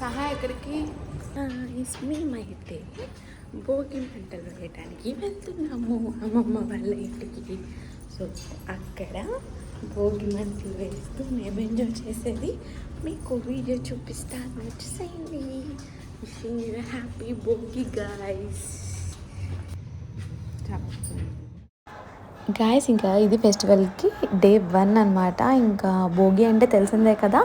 సహాయకుడికి? మేమైతే భోగి మంటలు వేయడానికి వెళ్తున్నాము. అమ్మమ్మ వాళ్ళ ఇంటికి. సో అక్కడ భోగి మంటలు వేస్తూ మేము ఎంజాయ్ చేసేది. మీకు వీడియో చూపిస్తాను. వచ్చేసేయండి wishing you happy Bhogi guys guys ఇంకా ఇది ఫెస్టివల్కి డే వన్ అనమాట ఇంకా భోగి అంటే తెలిసిందే కదా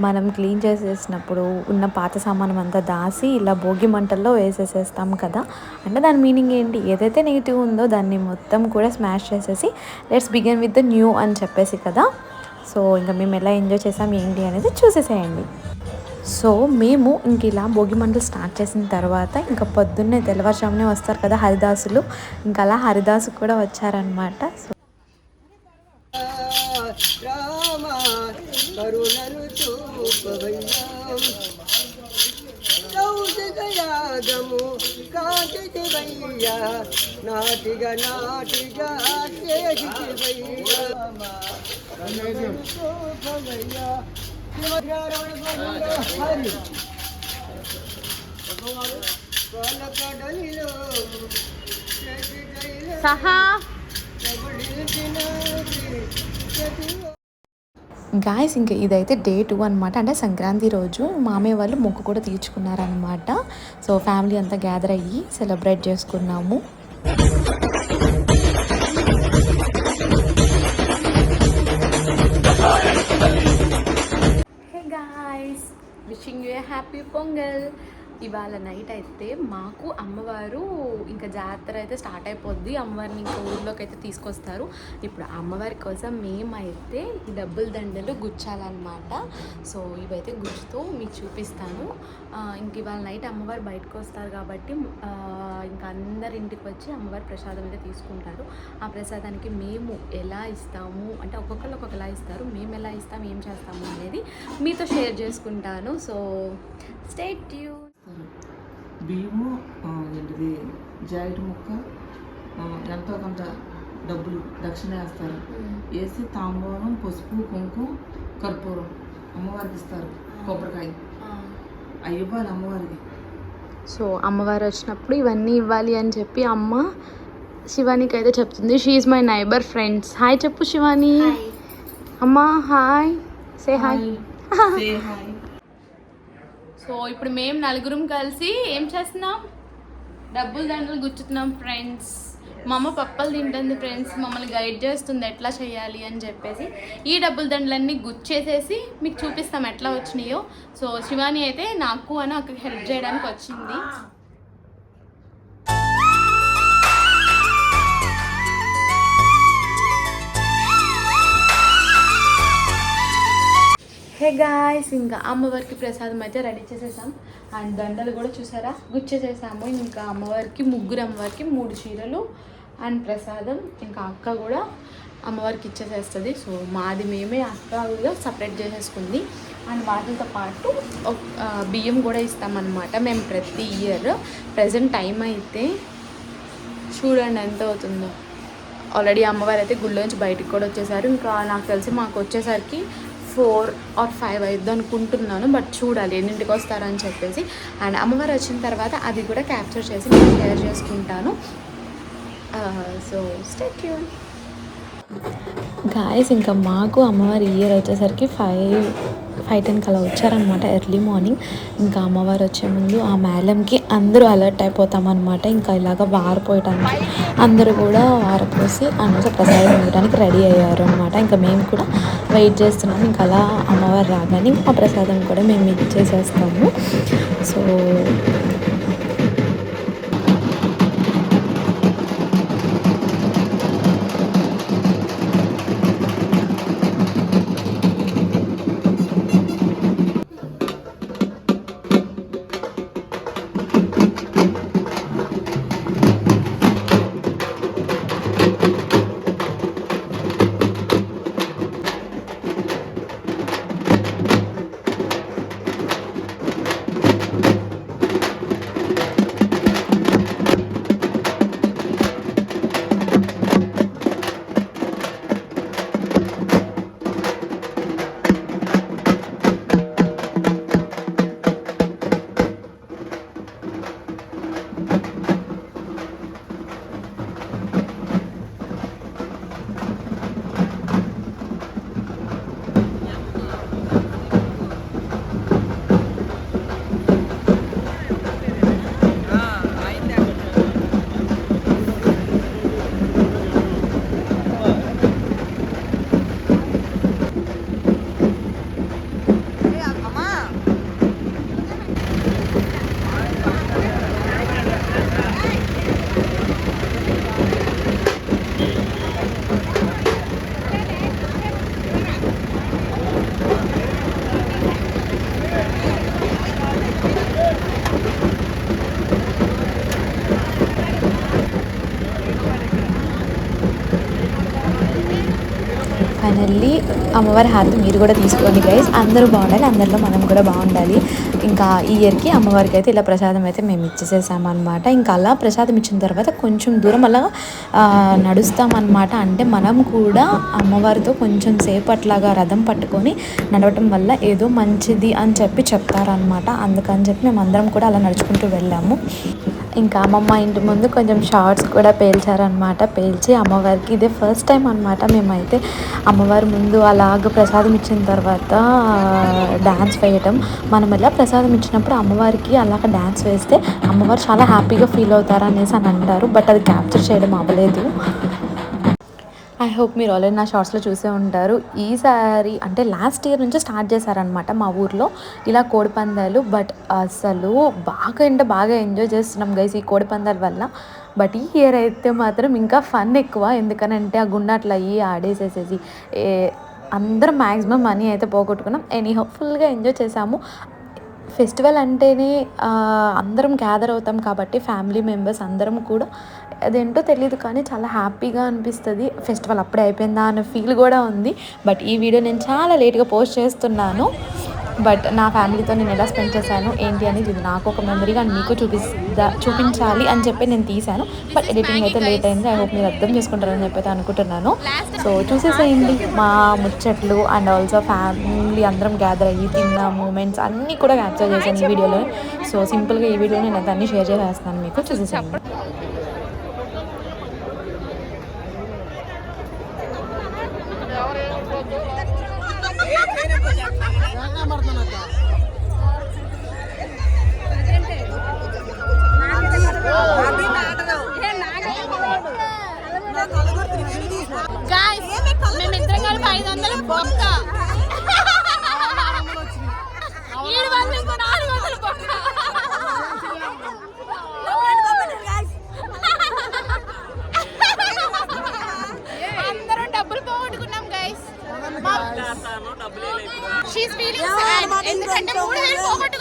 మనం క్లీన్ చేసేసినప్పుడు ఉన్న పాత సామానం అంతా దాసి ఇలా భోగి మంటల్లో వేసేసేస్తాం కదా. అంటే దాని మీనింగ్ ఏంటి? ఏదైతే నెగిటివ్ ఉందో దాన్ని మొత్తం కూడా స్మాష్ చేసేసి let's begin with the new అని చెప్పేసి కదా. సో ఇంకా మేము ఎలా ఎంజాయ్ చేసాం ఏంటి అనేది చూసేసేయండి. సో మేము ఇంక ఇలా భోగి మంటలు స్టార్ట్ చేసిన తర్వాత ఇంకా పొద్దున్నే తెల్లవారుజామునే వస్తారు కదా హరిదాసులు. ఇంకా అలా హరిదాసు కూడా వచ్చారనమాట సో రామ నాటిగా నాటిగా సహా. గాయస్ ఇంకా ఇదైతే డే టూ అనమాట అంటే సంక్రాంతి రోజు మామయ్య వాళ్ళు మొక్కు కూడా తీర్చుకున్నారనమాట సో ఫ్యామిలీ అంతా గ్యాదర్ అయ్యి సెలబ్రేట్ చేసుకున్నాము. Guys wishing you happy Pongal ఇవాళ నైట్ అయితే మాకు అమ్మవారు ఇంకా జాతర అయితే స్టార్ట్ అయిపోద్ది. అమ్మవారిని ఇంకా ఊర్లోకి అయితే తీసుకొస్తారు. ఇప్పుడు అమ్మవారి కోసం మేమైతే ఈ డబ్బుల దండలు గుచ్చాలన్నమాట. సో ఇవైతే గుచ్చుతూ మీకు చూపిస్తాను. ఇంక ఇవాళ నైట్ అమ్మవారు బయటకు వస్తారు కాబట్టి ఇంకా అందరి ఇంటికి వచ్చి అమ్మవారి ప్రసాదం అయితే తీసుకుంటారు. ఆ ప్రసాదానికి మేము ఎలా ఇస్తాము? అంటే ఒక్కొక్కరు ఒక్కొక్కలా ఇస్తారు. మేము ఎలా ఇస్తాం? ఏం చేస్తాము అనేది మీతో షేర్ చేసుకుంటాను. సో స్టేట్ యూ బియ్యము ఏంటిది జాయిట్ ముక్క ఎంతో కొంత డబ్బులు దక్షిణ వేస్తారు. వేసి తాంబూలం పసుపు కుంకుమ కర్పూరం అమ్మవారికి ఇస్తారు కొబ్బరికాయ. అవి ఇవ్వాలి అమ్మవారికి సో అమ్మవారు వచ్చినప్పుడు ఇవన్నీ ఇవ్వాలి అని చెప్పి అమ్మ శివానికి అయితే చెప్తుంది she my neighbour friends hi చెప్పు శివాని. అమ్మ హాయ్ సే హాయ్. సో ఇప్పుడు మేము నలుగురం కలిసి ఏం చేస్తున్నాం? డబ్బులు దండలు గుచ్చుతున్నాం ఫ్రెండ్స్. మా అమ్మ పప్పలు తింటుంది ఫ్రెండ్స్. మమ్మల్ని గైడ్ చేస్తుంది ఎట్లా చేయాలి అని చెప్పేసి. ఈ డబ్బుల దండలన్నీ గుచ్చేసేసి మీకు చూపిస్తాం ఎట్లా వచ్చినాయో. సో శివాని అయితే నాకు అని అక్కడికి హెల్ప్ చేయడానికి వచ్చింది. గాయస్ ఇంకా అమ్మవారికి ప్రసాదం అయితే రెడీ చేసేసాం. అండ్ దండలు కూడా చూసారా? గుచ్చేసేసాము. ఇంకా అమ్మవారికి ముగ్గురు అమ్మవారికి మూడు చీరలు అండ్ ప్రసాదం. ఇంకా అక్క కూడా అమ్మవారికి ఇచ్చేసేస్తుంది. సో మాది మేమే అక్క కూడా సపరేట్ చేసేసుకుంది. అండ్ వాటితో పాటు ఒక- బియ్యం కూడా ఇస్తామన్నమాట. మేము ప్రతి ఇయర్ ప్రజెంట్ టైం అయితే చూడండి ఎంత అవుతుందో. ఆల్రెడీ అమ్మవారు అయితే గుళ్ళోంచి బయటికి కూడా వచ్చేసారు. ఇంకా నాకు తెలిసి మాకు వచ్చేసరికి ఫోర్ ఆర్ ఫైవ్ అయిద్ది అనుకుంటున్నాను బట్ చూడాలి ఎన్నింటికి వస్తారని చెప్పేసి. అండ్ అమ్మవారు వచ్చిన తర్వాత అది కూడా క్యాప్చర్ చేసి నేను షేర్ చేసుకుంటాను. సో స్టేట్ యూ గాయస్ ఇంకా మాకు అమ్మవారి ఇయర్ వచ్చేసరికి ఫైవ్ ఫైవ్ టెన్కి అలా వచ్చారనమాట ఎర్లీ మార్నింగ్ ఇంకా అమ్మవారు వచ్చే ముందు ఆ మేళంకి అందరూ అలర్ట్ అయిపోతామన్నమాట. ఇంకా ఇలాగ వారిపోయటానికి అందరూ కూడా వారపోసి అన్నస ప్రసాదం ఇవ్వడానికి రెడీ అయ్యారు అనమాట ఇంకా మేము కూడా వెయిట్ చేస్తున్నాం ఇంకా అలా అమ్మవారు రాగానే మా ఆ ప్రసాదం కూడా మేము ఇచ్చేసేస్తాము. సో ఫైనల్లీ అమ్మవారి హారతి మీరు కూడా తీసుకోండి గైస్ అందరూ బాగుండాలి అందరిలో మనం కూడా బాగుండాలి. ఇంకా ఈ ఇయర్కి అమ్మవారికి అయితే ఇలా ప్రసాదం అయితే మేము ఇచ్చేసేసామన్నమాట ఇంకా అలా ప్రసాదం ఇచ్చిన తర్వాత కొంచెం దూరం అలా నడుస్తామన్నమాట. అంటే మనం కూడా అమ్మవారితో కొంచెం సేపు అట్లాగా రథం పట్టుకొని నడవటం వల్ల ఏదో మంచిది అని చెప్పి చెప్తారనమాట అందుకని చెప్పి మేము అందరం కూడా అలా నడుచుకుంటూ వెళ్ళాము. ఇంకా అమ్మమ్మ ఇంటి ముందు కొంచెం షార్ట్స్ కూడా పేల్చారనమాట పేల్చి అమ్మవారికి ఇదే ఫస్ట్ టైం అనమాట మేమైతే అమ్మవారి ముందు అలాగ ప్రసాదం ఇచ్చిన తర్వాత డ్యాన్స్ వేయటం. మనం ఎలా ప్రసాదం ఇచ్చినప్పుడు అమ్మవారికి అలాగ డ్యాన్స్ వేస్తే అమ్మవారు చాలా హ్యాపీగా ఫీల్ అవుతారు అనేసి అని అంటారు. బట్ అది క్యాప్చర్ చేయడం అవ్వలేదు. ఐ హోప్ మీరు ఆల్రెడీ నా షార్ట్స్లో చూసే ఉంటారు. ఈసారి అంటే లాస్ట్ ఇయర్ నుంచి స్టార్ట్ చేశారనమాట మా ఊర్లో. ఇలా కోడిపందాలు బట్ అసలు బాగా అంటే బాగా ఎంజాయ్ చేస్తున్నాం గైస్ ఈ కోడిపందాల వల్ల. బట్ ఈ ఇయర్ అయితే మాత్రం ఇంకా ఫన్ ఎక్కువ. ఎందుకనంటే ఆ గుండె అట్లా అయ్యి ఆడేసేసేసి ఏ అందరం మ్యాక్సిమం మనీ అయితే పోగొట్టుకున్నాం. ఎనీ ఫుల్గా ఎంజాయ్ చేసాము ఫెస్టివల్ అంటేనే అందరం గ్యాదర్ అవుతాం కాబట్టి ఫ్యామిలీ మెంబర్స్ అందరం కూడా. అదేంటో తెలియదు కానీ చాలా హ్యాపీగా అనిపిస్తుంది. ఫెస్టివల్ అప్పుడే అయిపోయిందా అనే ఫీల్ కూడా ఉంది. బట్ ఈ వీడియో నేను చాలా లేట్గా పోస్ట్ చేస్తున్నాను. బట్ నా ఫ్యామిలీతో నేను ఎలా స్పెండ్ చేశాను ఏంటి అనేది ఇది నాకు ఒక మెమరీగా మీకు చూపిస్తా చూపించాలి అని చెప్పి నేను తీశాను. బట్ ఎడిటింగ్ అయితే లేట్ అయింది. ఐ హోప్ మీరు అర్థం చేసుకుంటారని చెప్పి అయితే అనుకుంటున్నాను. సో చూసేసేయండి. మా ముచ్చట్లు అండ్ ఆల్సో ఫ్యామిలీ అందరం గ్యాదర్ అయ్యి తిన్న మూమెంట్స్ అన్నీ కూడా క్యాప్చర్ చేశాను ఈ వీడియోలో సో సింపుల్గా ఈ వీడియో నేను అన్ని షేర్ చేసేస్తాను మీకు. చూసేసేయండి.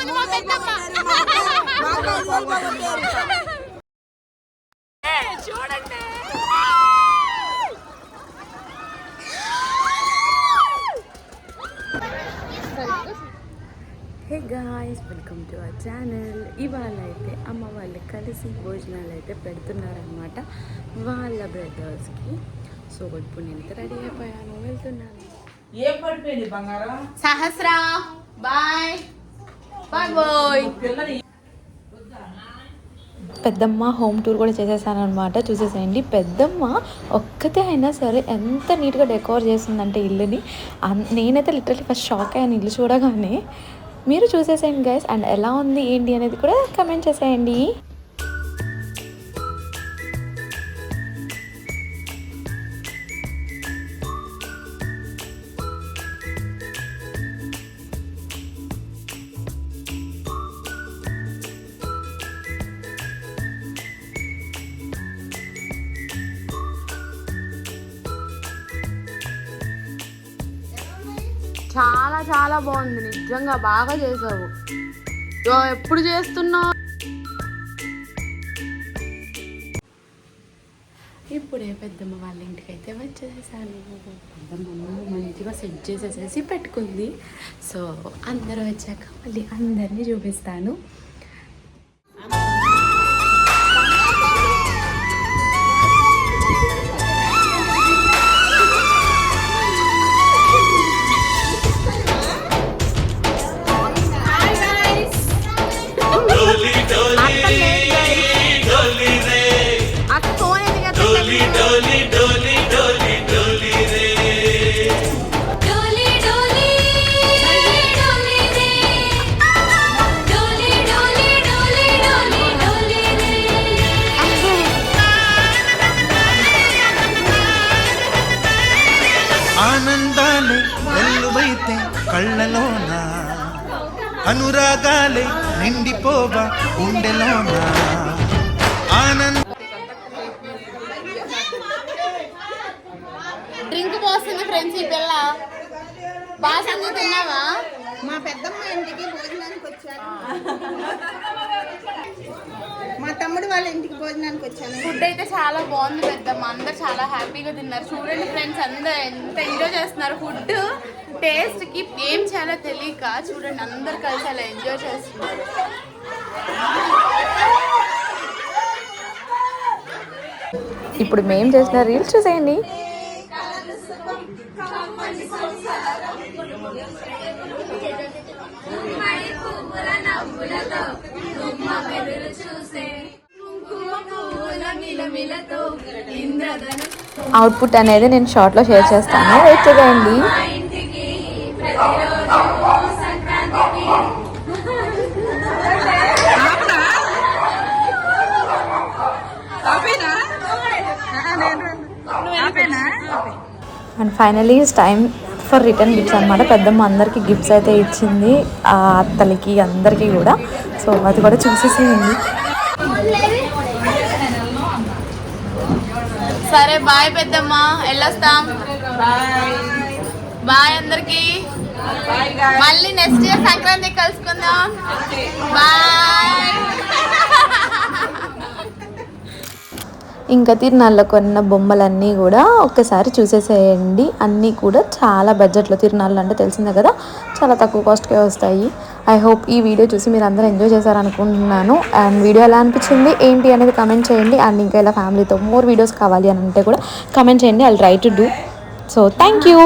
మా పెద్దమ్మ చూడండి hey guys welcome to our channel ఇవాళ అయితే అమ్మ. వాళ్ళు కలిసి భోజనాలు అయితే పెడుతున్నారనమాట వాళ్ళ బ్రదర్స్కి సో ఇప్పుడు నేను రెడీ అయిపోయాను వెళ్తున్నాను. ఏం పడిపోయింది బంగారం? సహస్రా బాయ్. Bye bye. పిల్లని పెద్దమ్మ హోమ్ టూర్ కూడా చేసేసానమాట చూసేసేయండి. పెద్దమ్మ ఒక్కతే అయినా సరే ఎంత నీట్గా డెకోర్ చేసిందంటే ఇల్లుని. నేనైతే లిటరలీ ఫస్ట్ షాక్ అయ్యాను ఇల్లు చూడగానే. మీరు చూసేసేయండి గైస్ అండ్ ఎలా ఉంది ఏంటి అనేది కూడా కమెంట్ చేసేయండి. చాలా చాలా బాగుంది. నిజంగా బాగా చేసావు. ఎప్పుడు చేస్తున్నావు ఇప్పుడే పెద్దమ్మ వాళ్ళ ఇంటికి అయితే వచ్చేసేసాను. పెద్దమ్మ మంచిగా సెట్ చేసేసేసి పెట్టుకుంది. సో అందరూ వచ్చాక మళ్ళీ అందరినీ చూపిస్తాను. ஆனந்தாலை வெல்லு வைத்தேன் கள்ளலோனா அனுராகாலை நிண்டி போவா உண்டெலோனா ஆனந்த పోస్తుంది ఫ్రెండ్స్ ఈ పిల్ల బాగా సంగతి తిన్నావా? మా పెద్దమ్మ ఇంటికి భోజనానికి వచ్చారు. మా తమ్ముడు వాళ్ళ ఇంటికి భోజనానికి వచ్చాను. ఫుడ్ అయితే చాలా బాగుంది పెద్దమ్మ. అందరు చాలా హ్యాపీగా తిన్నారు. చూడండి ఫ్రెండ్స్ అందరు ఎంత ఎంజాయ్ చేస్తున్నారు. ఫుడ్ టేస్ట్కి ఏం చేయాలో తెలియక చూడండి అందరు కలిసి అలా ఎంజాయ్ చేస్తున్నారు. ఇప్పుడు మేము చేసిన రీల్స్ చూసేయండి. గుమ్మ వెదురు చూసే. అవుట్పుట్ అనేది నేను షార్ట్లో షేర్ చేస్తాను. వెయిట్ చేయండి సంక్రాంతికి. And finally time for return gifts అనమాట పెద్దమ్మ అందరికీ గిఫ్ట్స్ అయితే ఇచ్చింది ఆ అత్తలకి అందరికీ కూడా. సో అది కూడా చూసేసేయండి. సరే బాయ్ పెద్దమ్మ. వెళ్ళొస్తాం. బాయ్ అందరికి. మళ్ళీ నెక్స్ట్ ఇయర్ సంక్రాంతి కలుసుకుందాం. బాయ్ ఇంకా తిరునాళ్ళలో కొన్న బొమ్మలన్నీ కూడా ఒక్కసారి చూసేసేయండి. అన్నీ కూడా చాలా బడ్జెట్లో తిరునాళ్ళు అంటే తెలిసిందే కదా చాలా తక్కువ కాస్ట్కే వస్తాయి. ఐ హోప్ ఈ వీడియో చూసి మీరు అందరూ ఎంజాయ్ చేశారనుకుంటున్నాను. అండ్ వీడియో ఎలా అనిపించింది ఏంటి అనేది కమెంట్ చేయండి. అండ్ ఇంకా ఇలా ఫ్యామిలీతో మోర్ వీడియోస్ కావాలి అని అంటే కూడా కమెంట్ చేయండి. I try to do so thank you